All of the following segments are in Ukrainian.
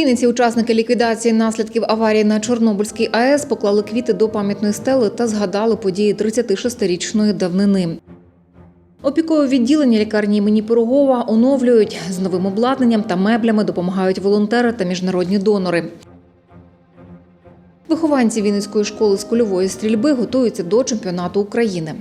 Вінниці учасники ліквідації наслідків аварії на Чорнобильській АЕС поклали квіти до пам'ятної стели та згадали події 36-річної давнини. Опікове відділення лікарні імені Пирогова оновлюють з новим обладнанням та меблями допомагають волонтери та міжнародні донори. Вихованці Вінницької школи з кульової стрільби готуються до чемпіонату України.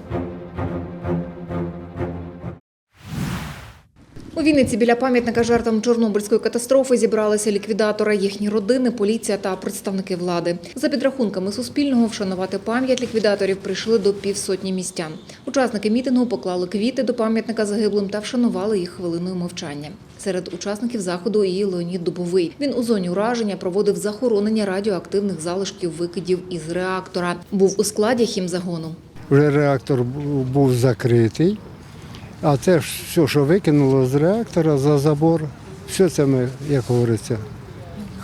У Вінниці біля пам'ятника жертвам Чорнобильської катастрофи зібралися ліквідатори, їхні родини, поліція та представники влади. За підрахунками Суспільного, вшанувати пам'ять ліквідаторів прийшли до півсотні містян. Учасники мітингу поклали квіти до пам'ятника загиблим та вшанували їх хвилиною мовчання. Серед учасників заходу і Леонід Дубовий. Він у зоні ураження проводив захоронення радіоактивних залишків викидів із реактора. Був у складі хімзагону. Вже реактор був закритий, а це все, що викинуло з реактора за забор, все це ми, як говориться,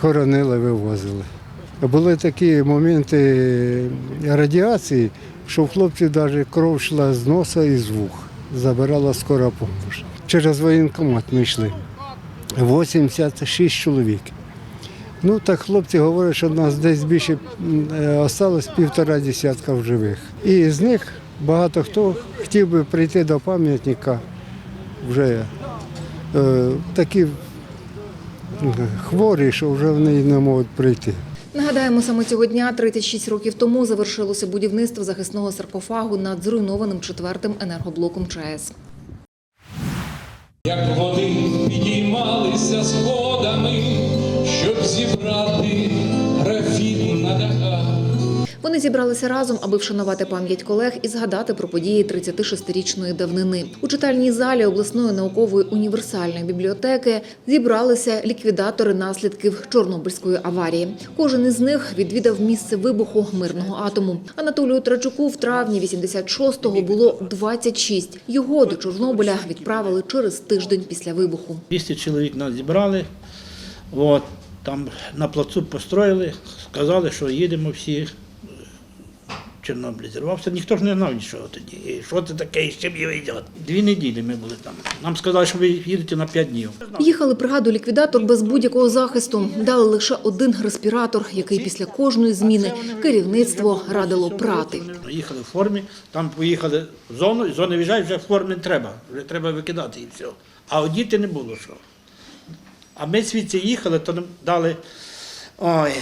хоронили, вивозили. Були такі моменти радіації, що в хлопців навіть кров йшла з носа і з вух. Забирала скора допомога. Через воєнкомат ми йшли. 86 чоловік. Ну так хлопці говорять, що нас десь більше е, осталось півтора десятка в живих. І з них багато хто хотів би прийти до пам'ятника вже е, такі е, хворі, що вже вони не можуть прийти. Нагадаємо, саме цього дня, 36 років тому, завершилося будівництво захисного саркофагу над зруйнованим четвертим енергоблоком ЧАЕС. Як води підіймалися сходами, щоб зібрати. Вони зібралися разом, аби вшанувати пам'ять колег і згадати про події 36-річної давнини. У читальній залі обласної наукової універсальної бібліотеки зібралися ліквідатори наслідків Чорнобильської аварії. Кожен із них відвідав місце вибуху мирного атому. Анатолію Трачуку в травні 86-го було 26. Його до Чорнобиля відправили через тиждень після вибуху. 200 чоловік нас зібрали, от, там на плацу построїли, сказали, що їдемо всі. Чорнобиль зірвався, ніхто ж не знав нічого тоді. І що це таке, і з чим його йдуть. Дві неділі ми були там. Нам сказали, що ви їдете на 5 днів. Їхали бригаду ліквідатор без будь-якого захисту. Дали лише один респіратор, який після кожної зміни керівництво радило прати. Їхали в формі, там поїхали в зону, і з зони виїжджають, вже форми не треба, вже треба викидати і все. А одіти не було що. А ми звідси їхали, то нам дали ой,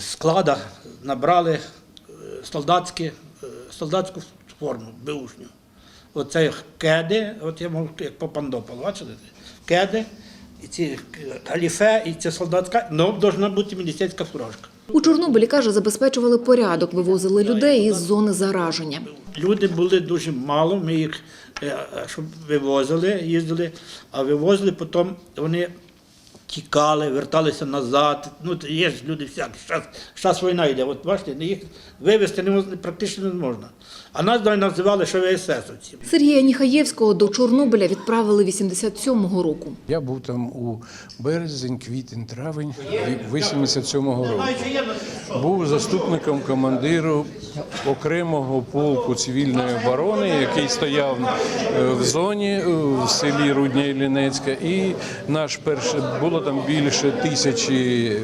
склада, набрали солдатські, е, солдатську форму, беушню. Оце кеди, от я можу як по пандопалу, бачите? Кеди, і ці галіфе, і це солдатська, ну, повинна бути міліцейська фуражка. У Чорнобилі каже, забезпечували порядок, вивозили людей із зони зараження. Люди були дуже мало, ми їх е, щоб вивозили, їздили, а вивозили, потім вони тікали, верталися назад. Ну, є ж люди всякі. Зараз, зараз війна йде. От бачите, їх вивезти невоз- практично не можна. А нас навіть називали, що ви есесовці. Сергія Ніхаєвського до Чорнобиля відправили 87-го року. Я був там у березень, квітень, травень 87-го року. Був заступником командиру окремого полку цивільної оборони, який стояв е, в зоні е, в селі Рудня Іллінецька. І наш перший було там більше тисячі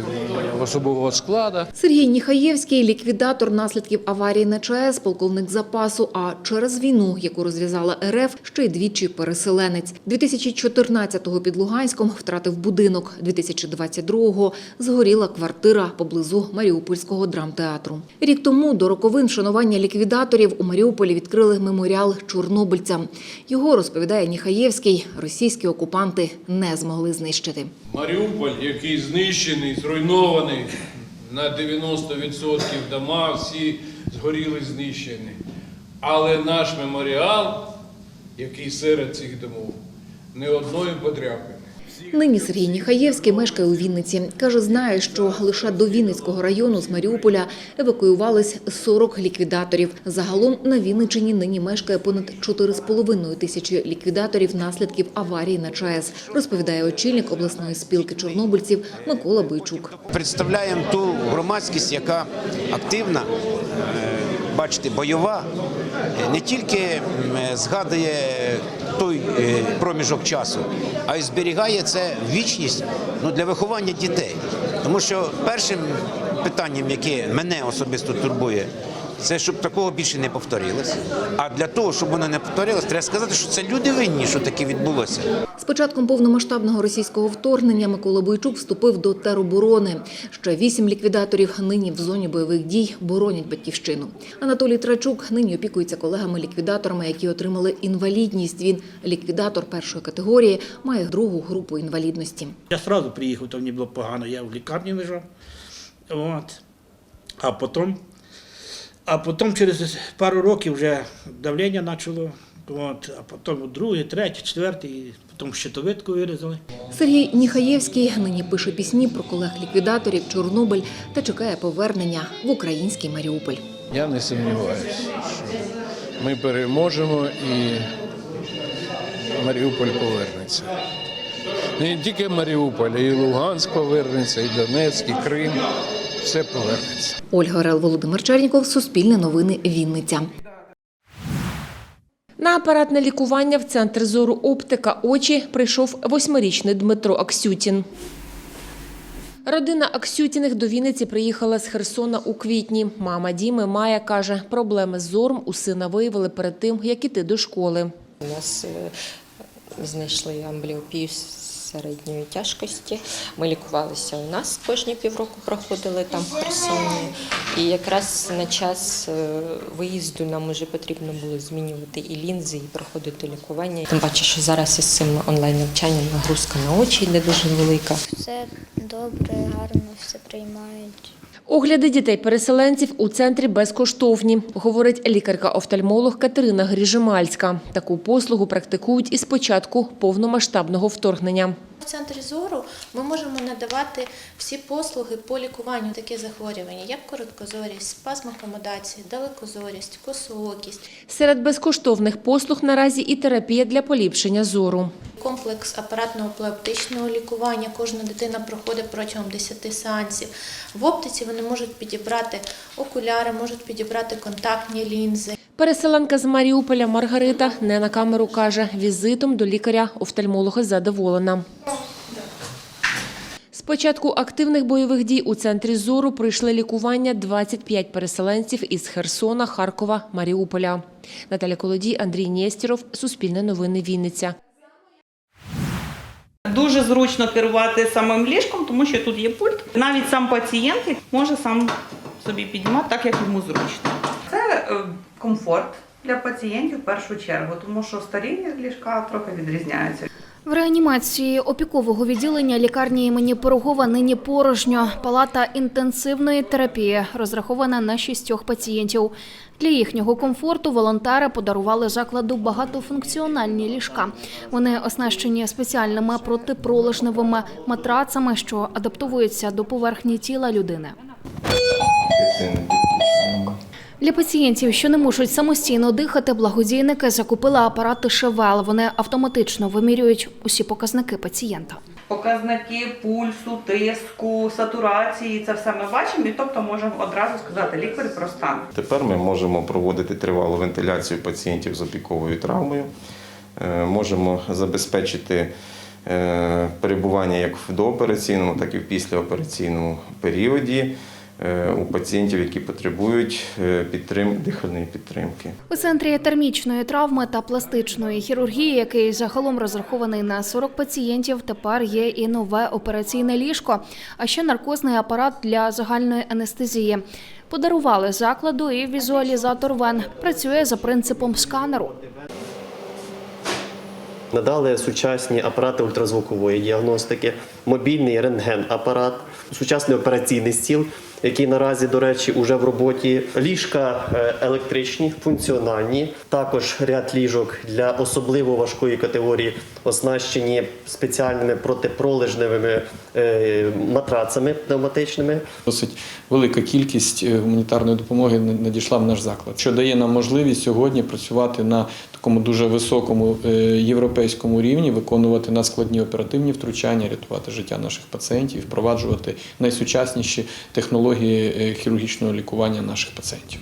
особового складу. Сергій Ніхаєвський – ліквідатор наслідків аварії на ЧАЕС, полковник запасу, а через війну, яку розв'язала РФ, ще й двічі переселенець. 2014-го під Луганськом втратив будинок, 2022-го згоріла квартира поблизу Маріупольського драмтеатру. Рік тому до роковин вшанування ліквідаторів у Маріуполі відкрили меморіал чорнобильцям. Його, розповідає Ніхаєвський, російські окупанти не змогли знищити. Маріуполь, який знищений, зруйнований на 90% дома, всі згоріли знищені. Але наш меморіал, який серед цих домов, не одної подряпини. Нині Сергій Ніхаєвський мешкає у Вінниці. Каже, знає, що лише до Вінницького району з Маріуполя евакуювались 40 ліквідаторів. Загалом на Вінниччині нині мешкає понад 4,5 тисячі ліквідаторів наслідків аварії на ЧАЕС, розповідає очільник обласної спілки чорнобильців Микола Бойчук. Представляємо ту громадськість, яка активна, е, бачите, бойова, е, не тільки згадує той е, проміжок часу, а й зберігає це вічність ну, для виховання дітей. Тому що першим питанням, яке мене особисто турбує, це щоб такого більше не повторилось. А для того, щоб воно не повторилось, треба сказати, що це люди винні, що таке відбулося. З початком повномасштабного російського вторгнення Микола Бойчук вступив до тероборони. Ще вісім ліквідаторів нині в зоні бойових дій боронять батьківщину. Анатолій Трачук нині опікується колегами-ліквідаторами, які отримали інвалідність. Він ліквідатор першої категорії, має другу групу інвалідності. Я одразу приїхав, то мені було погано, я в лікарні лежав. От. А потім, а потім через пару років вже давлення почало. От. А потім другий, третій, четвертий, потім щитовидку вирізали. Сергій Ніхаєвський нині пише пісні про колег-ліквідаторів Чорнобиль та чекає повернення в український Маріуполь. Я не сумніваюся, що ми переможемо і Маріуполь повернеться. Не тільки Маріуполь, і Луганськ повернеться, і Донецьк, і Крим. Все повернеться. Ольга Орел, Володимир Черніков, Суспільне новини, Вінниця. На апаратне лікування в центр зору оптика очі прийшов восьмирічний Дмитро Аксютін. Родина Аксютіних до Вінниці приїхала з Херсона у квітні. Мама Діми Майя каже, проблеми з зором у сина виявили перед тим, як іти до школи. У нас е, знайшли амбліопію середньої тяжкості. Ми лікувалися у нас кожні півроку проходили там в Херсоні. І якраз на час е, виїзду нам вже потрібно було змінювати і лінзи, і проходити лікування. Тим паче, що зараз із цим онлайн-навчанням нагрузка на очі йде дуже велика. Все добре, гарно все приймають. Огляди дітей-переселенців у центрі безкоштовні, говорить лікарка-офтальмолог Катерина Гріжемальська. Таку послугу практикують із початку повномасштабного вторгнення. Центрі зору ми можемо надавати всі послуги по лікуванню таких захворювань, як короткозорість, спазм акомодації, далекозорість, косоокість, Серед безкоштовних послуг наразі і терапія для поліпшення зору. комплекс апаратного плеоптичного лікування. Кожна дитина проходить протягом 10 сеансів. В оптиці вони можуть підібрати окуляри, можуть підібрати контактні лінзи. Переселенка з Маріуполя Маргарита не на камеру каже, візитом до лікаря-офтальмолога задоволена. З початку активних бойових дій у центрі зору пройшли лікування 25 переселенців із Херсона, Харкова, Маріуполя. Наталя Колодій, Андрій Нєстєров, Суспільне новини Вінниця. Дуже зручно керувати самим ліжком, тому що тут є пульт. Навіть сам пацієнт може сам собі піднімати так, як йому зручно. Це е, комфорт для пацієнтів в першу чергу, тому що старі ліжка трохи відрізняються. В реанімації опікового відділення лікарні імені Пирогова нині порожньо. Палата інтенсивної терапії розрахована на шістьох пацієнтів. Для їхнього комфорту волонтери подарували закладу багатофункціональні ліжка. Вони оснащені спеціальними протипролежневими матрацами, що адаптовуються до поверхні тіла людини. Для пацієнтів, що не можуть самостійно дихати, благодійники закупили апарати ШВЛ. Вони автоматично вимірюють усі показники пацієнта. Показники пульсу, тиску, сатурації це все ми бачимо, і тобто можемо одразу сказати лікарю про стан. Тепер ми можемо проводити тривалу вентиляцію пацієнтів з опіковою травмою, Е, можемо забезпечити е, перебування як в доопераційному, так і в післяопераційному періоді у пацієнтів, які потребують е, підтрим... дихальної підтримки. У центрі термічної травми та пластичної хірургії, який загалом розрахований на 40 пацієнтів, тепер є і нове операційне ліжко, а ще наркозний апарат для загальної анестезії. Подарували закладу і візуалізатор вен. Працює за принципом сканеру. Надали сучасні апарати ультразвукової діагностики, мобільний рентген-апарат, сучасний операційний стіл, який наразі, до речі, уже в роботі. Ліжка е, електричні, функціональні. Також ряд ліжок для особливо важкої категорії, оснащені спеціальними протипролежневими е, матрацами пневматичними. Досить велика кількість е, гуманітарної допомоги надійшла в наш заклад, що дає нам можливість сьогодні працювати на такому дуже високому е, європейському рівні, виконувати надскладні оперативні втручання, рятувати життя наших пацієнтів, впроваджувати найсучасніші технології е, хірургічного лікування наших пацієнтів.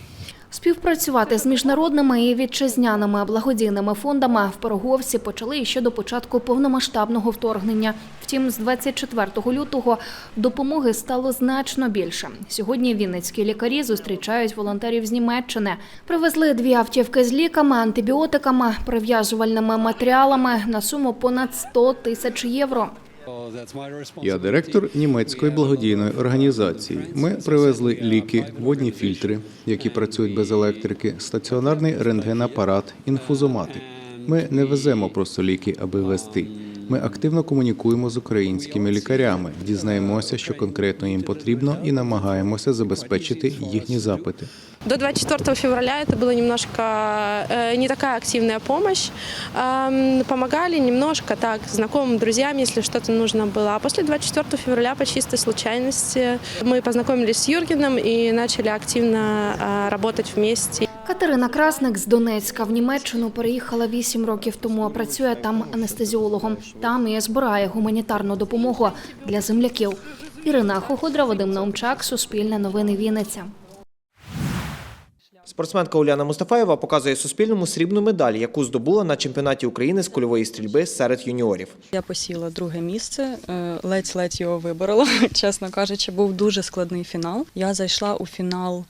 Співпрацювати з міжнародними і вітчизняними благодійними фондами в Пироговці почали ще до початку повномасштабного вторгнення. Втім, з 24 лютого допомоги стало значно більше. Сьогодні вінницькі лікарі зустрічають волонтерів з Німеччини. Привезли дві автівки з ліками, антибіотиками, прив'язувальними матеріалами на суму понад 100 тисяч євро. Я директор німецької благодійної організації. Ми привезли ліки, водні фільтри, які працюють без електрики, стаціонарний рентгенапарат, інфузомати. Ми не веземо просто ліки, аби вести. Ми активно комунікуємо з українськими лікарями, дізнаємося, що конкретно їм потрібно, і намагаємося забезпечити їхні запити. До 24 февраля это была немножко э, не такая активная помощь. Эм, помогали немножко так знакомым, друзьям, если что-то нужно было. А после 24 февраля по чистой случайности мы познакомились с Юргеном и начали активно э, работать вместе. Катерина Красник з Донецька в Німеччину переїхала 8 років тому. а Працює там анестезіологом. Там і збирає гуманітарну допомогу для земляків. Ірина Хоходра, Вадим Наумчак, Суспільне новини Вінниця. Спортсменка Уляна Мустафаєва показує Суспільному срібну медаль, яку здобула на чемпіонаті України з кульової стрільби серед юніорів. Я посіла друге місце, е, ледь-ледь його виборола. Чесно кажучи, був дуже складний фінал. Я зайшла у фінал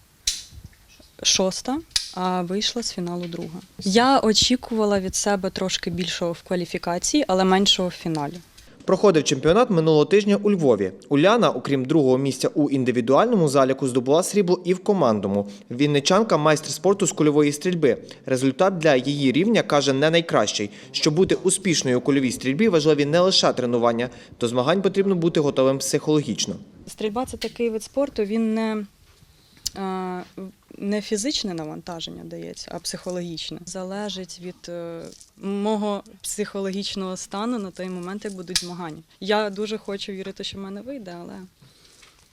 шоста, а вийшла з фіналу друга. Я очікувала від себе трошки більшого в кваліфікації, але меншого в фіналі. Проходив чемпіонат минулого тижня у Львові. Уляна, окрім другого місця у індивідуальному заліку, здобула срібло і в командному. Вінничанка майстер спорту з кульової стрільби. Результат для її рівня каже не найкращий. Щоб бути успішною у кульовій стрільбі, важливі не лише тренування. До змагань потрібно бути готовим психологічно. Стрільба це такий вид спорту, він не, е, не фізичне навантаження дається, а психологічне. Залежить від е, мого психологічного стану на той момент, як будуть змагання. Я дуже хочу вірити, що в мене вийде, але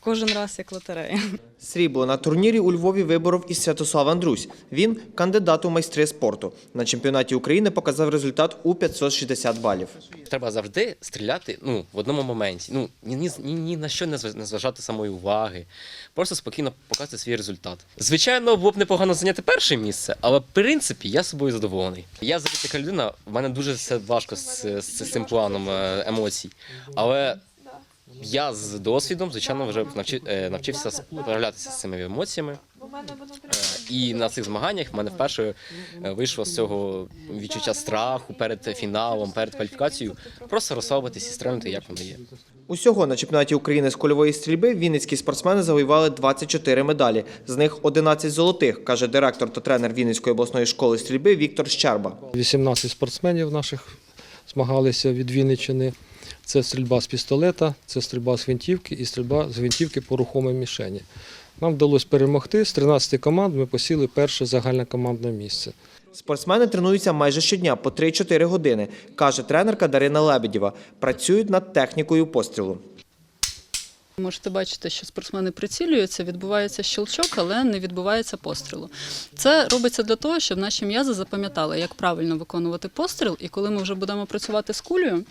кожен раз як лотерея. Срібло на турнірі у Львові виборов і Святослав Андрусь. Він кандидат у майстри спорту. На чемпіонаті України показав результат у 560 балів. Треба завжди стріляти ну, в одному моменті. Ну, ні, ні, ні, ні на що не зв- не зважати самої уваги. Просто спокійно показати свій результат. Звичайно, було б непогано зайняти перше місце, але в принципі я собою задоволений. Я взагалі така людина, в мене дуже все важко з, з, з цим планом е, емоцій. Але я з досвідом, звичайно, вже навчи, е, навчився справлятися з цими емоціями. Е, І на цих змаганнях в мене вперше е, вийшло з цього відчуття страху перед фіналом, перед кваліфікацією. Просто розслабитись і стрельнути, як воно є. Усього на чемпіонаті України з кульової стрільби вінницькі спортсмени завоювали 24 медалі. З них 11 золотих, каже директор та тренер Вінницької обласної школи стрільби Віктор Щерба. 18 спортсменів наших змагалися від Вінниччини. Це стрільба з пістолета, це стрільба з гвинтівки і стрільба з гвинтівки по рухомій мішені. Нам вдалося перемогти. З 13 команд ми посіли перше загальнокомандне місце. Спортсмени тренуються майже щодня по 3-4 години, каже тренерка Дарина Лебедєва. Працюють над технікою пострілу. Можете бачити, що спортсмени прицілюються, відбувається щелчок, але не відбувається пострілу. Це робиться для того, щоб наші м'язи запам'ятали, як правильно виконувати постріл, і коли ми вже будемо працювати з кулею,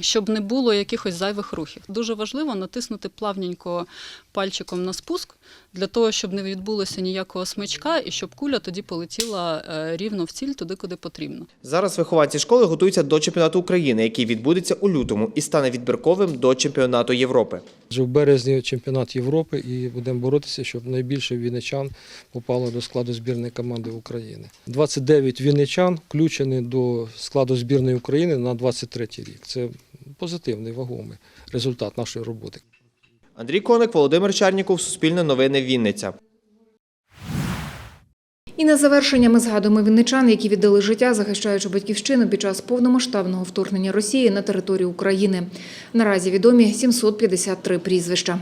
щоб не було якихось зайвих рухів. Дуже важливо натиснути плавненько пальчиком на спуск, для того, щоб не відбулося ніякого смичка і щоб куля тоді полетіла е, рівно в ціль туди, куди потрібно. Зараз вихованці школи готуються до чемпіонату України, який відбудеться у лютому і стане відбірковим до чемпіонату Європи. Вже в березні чемпіонат Європи і будемо боротися, щоб найбільше вінничан попало до складу збірної команди України. 29 вінничан включені до складу збірної України на 23 рік. Це позитивний вагомий результат нашої роботи. Андрій Коник, Володимир Чарніков, Суспільне новини Вінниця. І на завершення ми згадуємо вінничан, які віддали життя, захищаючи батьківщину під час повномасштабного вторгнення Росії на територію України. Наразі відомі 753 прізвища.